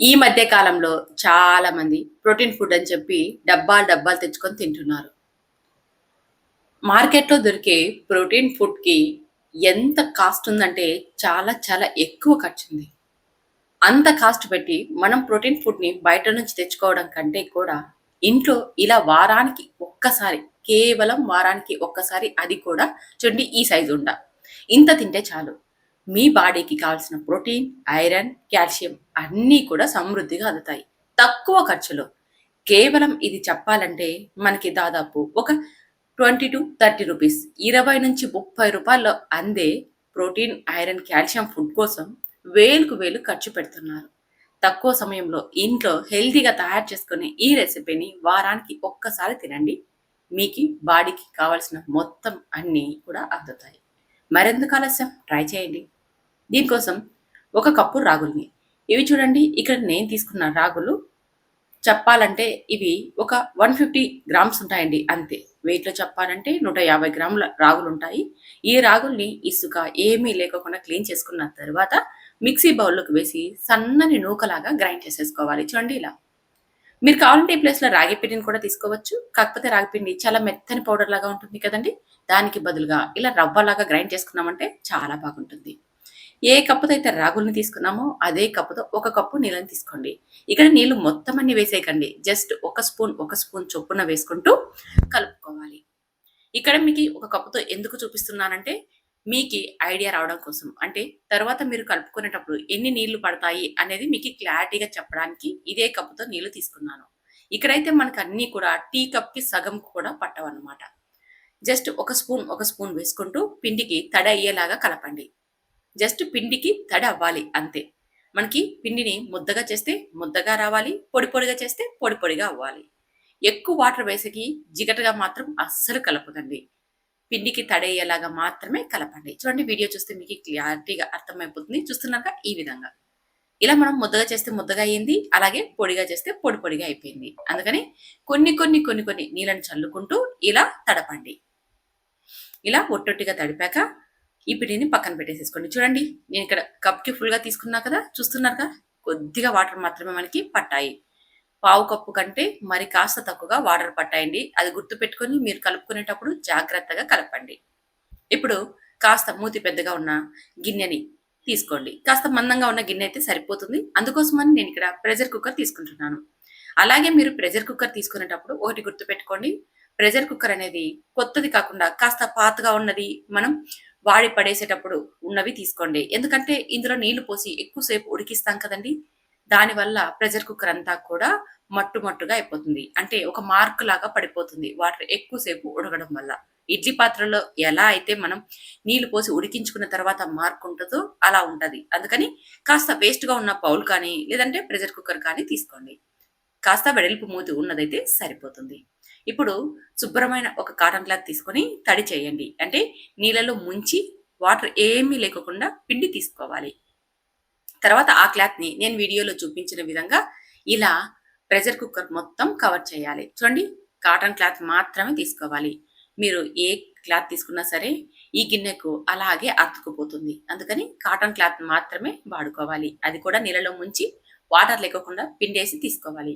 ఈ మధ్య కాలంలో చాలా మంది ప్రోటీన్ ఫుడ్ అని చెప్పి డబ్బాలు డబ్బాలు తెచ్చుకొని తింటున్నారు. మార్కెట్‌లో దొరికే ప్రోటీన్ ఫుడ్‌కి ఎంత కాస్ట్ ఉందంటే చాలా చాలా ఎక్కువ ఖర్చు ఉంది అంత కాస్ట్ పెట్టి మనం ప్రోటీన్ ఫుడ్‌ని బయట నుంచి తెచ్చుకోవడం కంటే కూడా ఇంట్లో ఇలా వారానికి ఒక్కసారి కేవలం వారానికి ఒక్కసారి అది కూడా చూడండి ఈ సైజు ఉండ. ఇంత తింటే చాలు. మీ బాడీకి కావాల్సిన ప్రోటీన్, ఐరన్, కాల్షియం అన్నీ కూడా సమృద్ధిగా అందుతాయి. తక్కువ ఖర్చులో. కేవలం ఇది చెప్పాలంటే మనకి దాదాపు ఒక 20-30 రూపీస్ 20-30 రూపాయల్లో అందే ప్రోటీన్, ఐరన్, కాల్షియం ఫుడ్ కోసం వేలకు వేలు ఖర్చు పెడుతున్నారు. తక్కువ సమయంలో ఇంట్లో హెల్తీగా తయారు చేసుకునే ఈ రెసిపీని వారానికి ఒక్కసారి తినండి. మీకు బాడీకి కావాల్సిన మొత్తం అన్నీ కూడా అందుతాయి. మరెందుకు ఆలస్యం ట్రై చేయండి. దీనికోసం ఒక కప్పు రాగుల్ని ఇవి చూడండి ఇక్కడ నేను తీసుకున్న రాగులు చెప్పాలంటే ఇవి ఒక 150 గ్రామ్స్ ఉంటాయండి అంతే. వెయిట్‌లో చెప్పాలంటే 150 గ్రాముల రాగులు ఉంటాయి ఈ రాగుల్ని ఇసుక ఏమీ లేకోకుండా క్లీన్ చేసుకున్న తర్వాత మిక్సీ బౌల్‌లోకి వేసి సన్నని నూకలాగా గ్రైండ్ చేసేసుకోవాలి. చూడండి ఇలా. మీరు కావాలంటే ఈ ప్లేస్‌లో రాగి పిండిని కూడా తీసుకోవచ్చు. కాకపోతే రాగి పిండి చాలా మెత్తని పౌడర్ లాగా ఉంటుంది కదండీ! దానికి బదులుగా ఇలా రవ్వలాగా గ్రైండ్ చేసుకున్నామంటే చాలా బాగుంటుంది. ఏ కప్పుతో అయితే రాగుల్ని తీసుకున్నామో అదే కప్పుతో ఒక కప్పు నీళ్ళని తీసుకోండి. ఇక్కడ నీళ్ళు మొత్తం అన్ని వేసేయకండి. జస్ట్ ఒక స్పూన్, ఒక స్పూన్ చొప్పున వేసుకుంటూ కలుపుకోవాలి. ఇక్కడ మీకు ఒక కప్పుతో ఎందుకు చూపిస్తున్నానంటే మీకు ఐడియా రావడం కోసం. అంటే తర్వాత మీరు కలుపుకునేటప్పుడు ఎన్ని నీళ్ళు పడతాయి అనేది మీకు క్లారిటీగా చెప్పడానికి ఇదే కప్పుతో నీళ్ళు తీసుకున్నాను. ఇక్కడైతే మనకు అన్నీ కూడా టీ కప్‌కి సగం కూడా పట్టవన్నమాట. జస్ట్ ఒక స్పూన్, ఒక స్పూన్ వేసుకుంటూ పిండికి తడ అయ్యేలాగా కలపండి. జస్ట్ పిండికి తడి అవ్వాలి అంతే. మనకి పిండిని ముద్దగా చేస్తే ముద్దగా రావాలి. పొడి పొడిగా చేస్తే పొడి పొడిగా అవ్వాలి. ఎక్కువ వాటర్ వేసేకి జిగటగా మాత్రం అస్సలు కలపకండి. పిండికి తడయ్యేలాగా మాత్రమే కలపండి. చూడండి వీడియో చూస్తే మీకు క్లారిటీగా అర్థమైపోతుంది. చూస్తున్నాక ఈ విధంగా. ఇలా మనం ముద్దగా చేస్తే ముద్దగా అయింది. అలాగే పొడిగా చేస్తే పొడి పొడిగా అయిపోయింది. అందుకని కొన్ని కొన్ని కొన్ని కొన్ని నీళ్ళని చల్లుకుంటూ ఇలా తడపండి. ఇలా ఒట్టొట్టిగా తడిపాక ఈ పిండిని పక్కన పెట్టేసేసుకోండి. చూడండి నేను ఇక్కడ కప్‌కి ఫుల్‌గా తీసుకున్నా కదా! చూస్తున్నారు కదా కొద్దిగా వాటర్ మాత్రమే మనకి పట్టాయి. పావు కప్పు కంటే మరి కాస్త తక్కువగా వాటర్ పట్టాయండి. అది గుర్తుపెట్టుకొని మీరు కలుపుకునేటప్పుడు జాగ్రత్తగా కలపండి. ఇప్పుడు కాస్త మూతి పెద్దగా ఉన్న గిన్నెని తీసుకోండి. కాస్త మందంగా ఉన్న గిన్నె అయితే సరిపోతుంది. అందుకోసమని నేను ఇక్కడ ప్రెషర్ కుక్కర్ తీసుకుంటున్నాను. అలాగే మీరు ప్రెషర్ కుక్కర్ తీసుకునేటప్పుడు ఒకటి గుర్తుపెట్టుకోండి. ప్రెషర్ కుక్కర్ అనేది కొత్తది కాకుండా కాస్త పాతగా ఉన్నది మనం వాడి పడేసేటప్పుడు ఉన్నవి తీసుకోండి. ఎందుకంటే ఇందులో నీళ్ళు పోసి ఎక్కువసేపు ఉడికిస్తాం కదండీ! దానివల్ల ప్రెషర్ కుక్కర్ అంతా కూడా మట్టు మట్టుగా అయిపోతుంది. అంటే ఒక మార్క్ లాగా పడిపోతుంది. వాటర్ ఎక్కువసేపు ఉడకడం వల్ల. ఇడ్లీ పాత్రలో ఎలా అయితే మనం నీళ్ళు పోసి ఉడికించుకున్న తర్వాత మార్క్ ఉంటుందో అలా ఉంటుంది అందుకని కాస్త వేస్ట్‌గా ఉన్న పౌల్ కానీ లేదంటే ప్రెషర్ కుక్కర్ కానీ తీసుకోండి. కాస్త వెడల్పు మూతి ఉన్నదైతే సరిపోతుంది. ఇప్పుడు శుభ్రమైన ఒక కాటన్ క్లాత్ తీసుకొని తడి చేయండి. అంటే నీళ్ళలో ముంచి వాటర్ ఏమీ లేకుండా పిండి తీసుకోవాలి. తర్వాత ఆ క్లాత్‌ని నేను వీడియోలో చూపించిన విధంగా ఇలా ప్రెషర్ కుక్కర్ మొత్తం కవర్ చేయాలి. చూడండి కాటన్ క్లాత్ మాత్రమే తీసుకోవాలి. మీరు ఏ క్లాత్ తీసుకున్నా సరే ఈ గిన్నెకు అలాగే అతుక్కుపోతుంది. అందుకని కాటన్ క్లాత్ మాత్రమే వాడుకోవాలి. అది కూడా నీళ్ళలో ముంచి వాటర్ లేకోకుండా పిండేసి తీసుకోవాలి.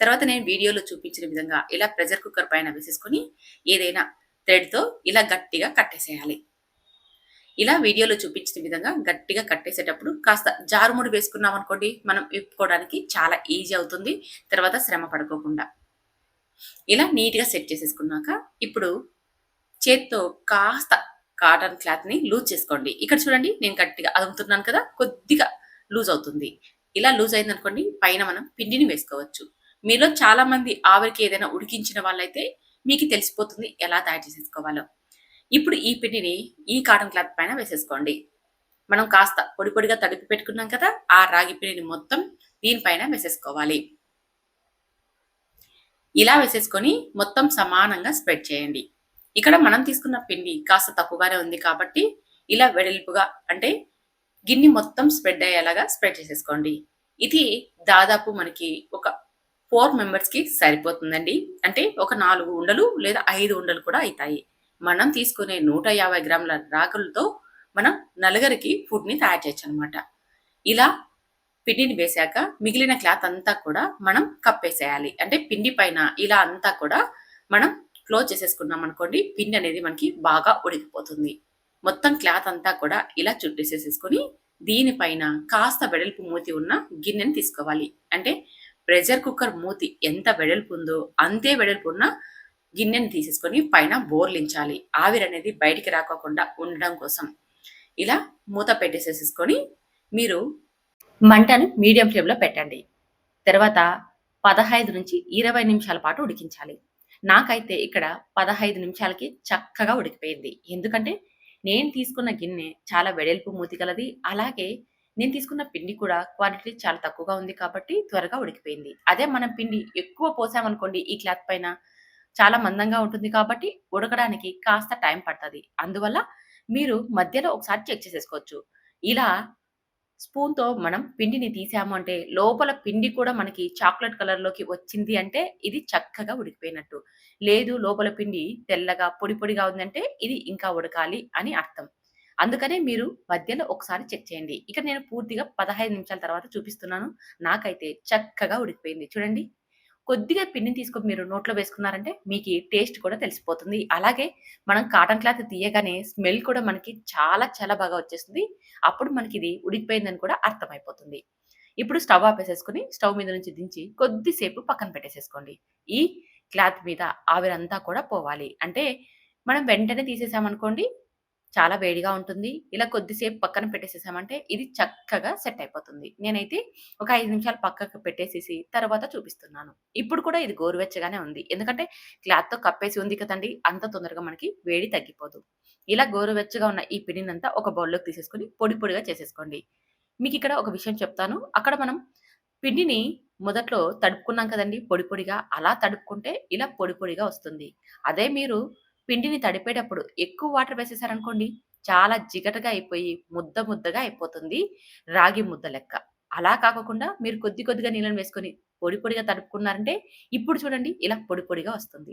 తర్వాత నేను వీడియోలో చూపించిన విధంగా ఇలా ప్రెషర్ కుక్కర్ పైన వేసేసుకొని ఏదైనా థ్రెడ్‌తో ఇలా గట్టిగా కట్టేసేయాలి. ఇలా వీడియోలో చూపించిన విధంగా గట్టిగా కట్టేసేటప్పుడు కాస్త జారుముడి వేసుకున్నామనుకోండి మనం విప్పుకోవడానికి చాలా ఈజీ అవుతుంది. తర్వాత శ్రమ పడుకోకుండా. ఇలా నీట్‌గా సెట్ చేసేసుకున్నాక ఇప్పుడు చేత్తో కాస్త కాటన్ క్లాత్‌ని లూజ్ చేసుకోండి. ఇక్కడ చూడండి నేను గట్టిగా అదుముతున్నాను కదా! కొద్దిగా లూజ్ అవుతుంది. ఇలా లూజ్ అయిందనుకోండి పైన మనం పిండిని వేసుకోవచ్చు. మీలో చాలా మంది ఆవిరికి ఏదైనా ఉడికించిన వాళ్ళైతే మీకు తెలిసిపోతుంది ఎలా తయారు చేసేసుకోవాలో. ఇప్పుడు ఈ పిండిని ఈ కాటన్ క్లాత్ పైన వేసేసుకోండి. మనం కాస్త పొడి పొడిగా తడిపి పెట్టుకున్నాం కదా! ఆ రాగి పిండిని మొత్తం దీనిపైన వేసేసుకోవాలి. ఇలా వేసేసుకొని మొత్తం సమానంగా స్ప్రెడ్ చేయండి. ఇక్కడ మనం తీసుకున్న పిండి కాస్త తక్కువగానే ఉంది కాబట్టి ఇలా వెడల్పుగా అంటే గిన్నె మొత్తం స్ప్రెడ్ అయ్యేలాగా స్ప్రెడ్ చేసేసుకోండి. ఇది దాదాపు మనకి ఒక ఫోర్ మెంబర్స్‌కి సరిపోతుందండి. అంటే ఒక నాలుగు ఉండలు లేదా ఐదు ఉండలు కూడా అవుతాయి మనం తీసుకునే 150 గ్రాముల రాగులతో మనం నలుగురికి ఫుడ్‌ని తయారు చేయొచ్చు అనమాట ఇలా పిండిని వేసాక మిగిలిన క్లాత్ అంతా కూడా మనం కప్పేసేయాలి అంటే పిండి పైన ఇలా అంతా కూడా మనం క్లోజ్ చేసేసుకున్నాం అనుకోండి పిండి అనేది మనకి బాగా ఉడికిపోతుంది మొత్తం క్లాత్ అంతా కూడా ఇలా చుట్టేసేసేసుకొని దీనిపైన కాస్త వెడల్పు మూతి ఉన్న గిన్నెని తీసుకోవాలి. అంటే ప్రెషర్ కుక్కర్ మూతి ఎంత వెడల్పు ఉందో అంతే వెడల్పు ఉన్న గిన్నెని తీసేసుకొని పైన బోర్లించాలి. ఆవిరి అనేది బయటికి రాకోకుండా ఉండడం కోసం. ఇలా మూత పెట్టేసేసుకొని మీరు మంటను మీడియం ఫ్లేమ్లో పెట్టండి. తర్వాత పదహైదు నుంచి ఇరవై నిమిషాల పాటు ఉడికించాలి. నాకైతే ఇక్కడ పదహైదు నిమిషాలకి చక్కగా ఉడికిపోయింది. ఎందుకంటే నేను తీసుకున్న గిన్నె చాలా వెడల్పు మూతి గలది. అలాగే నేను తీసుకున్న పిండి కూడా క్వాంటిటీ చాలా తక్కువగా ఉంది కాబట్టి త్వరగా ఉడికిపోయింది. అదే మనం పిండి ఎక్కువ పోసామనుకోండి ఈ క్లాత్ పైన చాలా మందంగా ఉంటుంది కాబట్టి ఉడకడానికి కాస్త టైం పడుతుంది. అందువల్ల మీరు మధ్యలో ఒకసారి చెక్ చేసేసుకోవచ్చు. ఇలా స్పూన్‌తో మనం పిండిని తీసాము అంటే, లోపల పిండి కూడా మనకి చాక్లెట్ కలర్‌లోకి వచ్చింది అంటే, ఇది చక్కగా ఉడికిపోయినట్టు. లేదు లోపల పిండి తెల్లగా, పొడి పొడిగా ఉందంటే, ఇది ఇంకా ఉడకాలి అని అర్థం. అందుకనే మీరు మధ్యలో ఒకసారి చెక్ చేయండి. ఇక నేను పూర్తిగా 15 నిమిషాల తర్వాత చూపిస్తున్నాను. నాకైతే చక్కగా ఉడికిపోయింది. చూడండి. కొద్దిగా పిండిని తీసుకొని మీరు నోట్లో వేసుకున్నారంటే మీకు టేస్ట్ కూడా తెలిసిపోతుంది. అలాగే మనం కాటన్ క్లాత్ తీయగానే స్మెల్ కూడా మనకి చాలా చాలా బాగా వచ్చేస్తుంది. అప్పుడు మనకి ఇది ఉడికిపోయిందని కూడా అర్థమైపోతుంది. ఇప్పుడు స్టవ్ ఆపేసేసుకొని స్టవ్ మీద నుంచి దించి కొద్దిసేపు పక్కన పెట్టేసేసుకోండి. ఈ క్లాత్ మీద ఆవిరంతా కూడా పోవాలి. అంటే మనం వెంటనే తీసేసామనుకోండి చాలా వేడిగా ఉంటుంది. ఇలా కొద్దిసేపు పక్కన పెట్టేసేసామంటే ఇది చక్కగా సెట్ అయిపోతుంది. నేనైతే ఒక ఐదు నిమిషాలు పక్కకు పెట్టేసేసి తర్వాత చూపిస్తున్నాను. ఇప్పుడు కూడా ఇది గోరువెచ్చగానే ఉంది. ఎందుకంటే క్లాత్‌తో కప్పేసి ఉంది కదండి అంత తొందరగా మనకి వేడి తగ్గిపోదు. ఇలా గోరువెచ్చగా ఉన్న ఈ పిండినంతా ఒక బౌల్‌లోకి తీసేసుకొని పొడి పొడిగా చేసేసుకోండి. ఇక్కడ ఒక విషయం చెప్తాను. అక్కడ మనం పిండిని మొదట్లో తడుపుకున్నాం కదండీ! పొడి పొడిగా. అలా తడుపుకుంటే ఇలా పొడి పొడిగా వస్తుంది. అదే మీరు పిండిని తడిపేటప్పుడు ఎక్కువ వాటర్ వేసేసారనుకోండి, చాలా జిగటగా అయిపోయి ముద్ద ముద్దగా అయిపోతుంది. రాగి ముద్ద లెక్క. అలా కాకుండా మీరు కొద్ది కొద్దిగా నీళ్ళని వేసుకొని పొడి పొడిగా తడుపుకున్నారంటే, ఇప్పుడు చూడండి ఇలా పొడి పొడిగా వస్తుంది.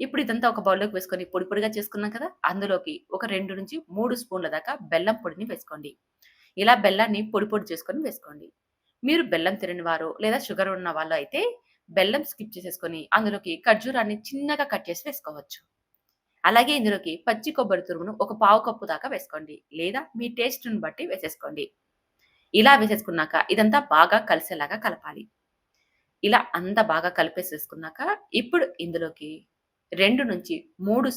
ఇప్పుడు ఇదంతా ఒక బౌల్‌లోకి వేసుకొని పొడి పొడిగా చేసుకున్నాం కదా! అందులోకి ఒక 2-3 స్పూన్ల దాకా బెల్లం పొడిని వేసుకోండి. ఇలా బెల్లాన్ని పొడి పొడి చేసుకొని వేసుకోండి. మీరు బెల్లం తినని వారు లేదా షుగర్ ఉన్న వాళ్ళు అయితే బెల్లం స్కిప్ చేసేసుకొని అందులోకి ఖర్జూరాన్ని చిన్నగా కట్ చేసి వేసుకోవచ్చు. అలాగే ఇందులోకి పచ్చి కొబ్బరి తురుమును ఒక పావు కప్పు దాకా వేసుకోండి. లేదా మీ టేస్ట్‌ని బట్టి వేసేసుకోండి. ఇలా వేసేసుకున్నాక ఇదంతా బాగా కలిసేలాగా కలపాలి. ఇలా అంతా బాగా కలిపేసేసుకున్నాక ఇప్పుడు ఇందులోకి 2-3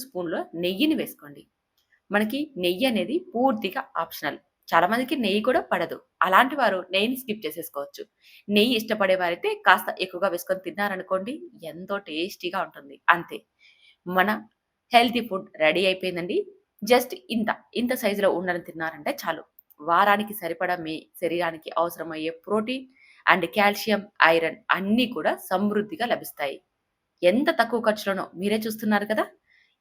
స్పూన్‌ల నెయ్యిని వేసుకోండి. మనకి నెయ్యి అనేది పూర్తిగా ఆప్షనల్. చాలా మందికి నెయ్యి కూడా పడదు. అలాంటి వారు నెయ్యిని స్కిప్ చేసేసుకోవచ్చు. నెయ్యి ఇష్టపడేవారైతే కాస్త ఎక్కువగా వేసుకొని తిన్నారనుకోండి ఎంతో టేస్టీగా ఉంటుంది. అంతే. మన హెల్తీ ఫుడ్ రెడీ అయిపోయిందండి. జస్ట్ ఇంత, ఇంత సైజులో ఉండని తిన్నారంటే చాలు. వారానికి సరిపడా మీ శరీరానికి అవసరమయ్యే ప్రోటీన్ అండ్ కాల్షియం, ఐరన్ అన్నీ కూడా సమృద్ధిగా లభిస్తాయి. ఎంత తక్కువ ఖర్చులోనో మీరే చూస్తున్నారు కదా!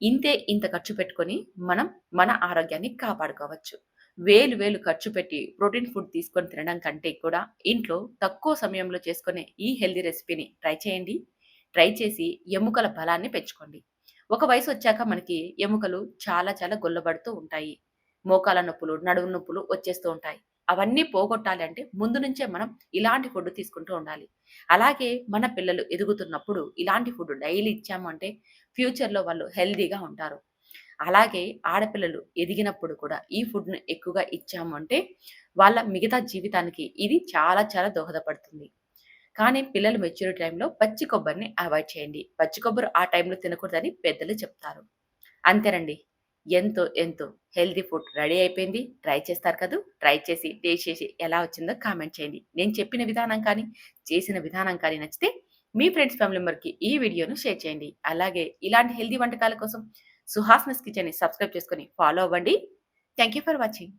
ఇంతే ఇంత ఖర్చు పెట్టుకొని మనం మన ఆరోగ్యాన్ని కాపాడుకోవచ్చు. వేలు వేలు ఖర్చు పెట్టి ప్రోటీన్ ఫుడ్ తీసుకొని తినడం కంటే కూడా ఇంట్లో తక్కువ సమయంలో చేసుకునే ఈ హెల్దీ రెసిపీని ట్రై చేయండి. ట్రై చేసి ఎముకల బలాన్ని పెంచుకోండి. ఒక వయసు వచ్చాక మనకి ఎముకలు చాలా చాలా గుల్లబడుతూ ఉంటాయి. మోకాల నొప్పులు, నడుము నొప్పులు వచ్చేస్తూ ఉంటాయి. అవన్నీ పోగొట్టాలి అంటే ముందు నుంచే మనం ఇలాంటి ఫుడ్ తీసుకుంటూ ఉండాలి. అలాగే మన పిల్లలు ఎదుగుతున్నప్పుడు ఇలాంటి ఫుడ్ డైలీ ఇచ్చాము అంటే ఫ్యూచర్‌లో వాళ్ళు హెల్దీగా ఉంటారు. అలాగే ఆడపిల్లలు ఎదిగినప్పుడు కూడా ఈ ఫుడ్‌ని ఎక్కువగా ఇచ్చాము అంటే వాళ్ళ మిగతా జీవితానికి ఇది చాలా చాలా దోహదపడుతుంది. కానీ పిల్లలు మెచ్యూరిటీ టైంలో పచ్చి కొబ్బరిని అవాయిడ్ చేయండి. పచ్చి కొబ్బరి ఆ టైంలో తినకూడదని పెద్దలు చెప్తారు. అంతేనండి. ఎంతో ఎంతో హెల్తీ ఫుడ్ రెడీ అయిపోయింది. ట్రై చేస్తారు కదూ! ట్రై చేసి టేస్ట్ చేసి ఎలా వచ్చిందో కామెంట్ చేయండి. నేను చెప్పిన విధానం కానీ, చేసిన విధానం కానీ నచ్చితే మీ ఫ్రెండ్స్, ఫ్యామిలీ మెంబర్‌కి ఈ వీడియోను షేర్ చేయండి. అలాగే ఇలాంటి హెల్తీ వంటకాల కోసం సుహాస్‌నస్ కిచెన్‌ని సబ్స్క్రైబ్ చేసుకొని ఫాలో అవ్వండి. Thank you for watching.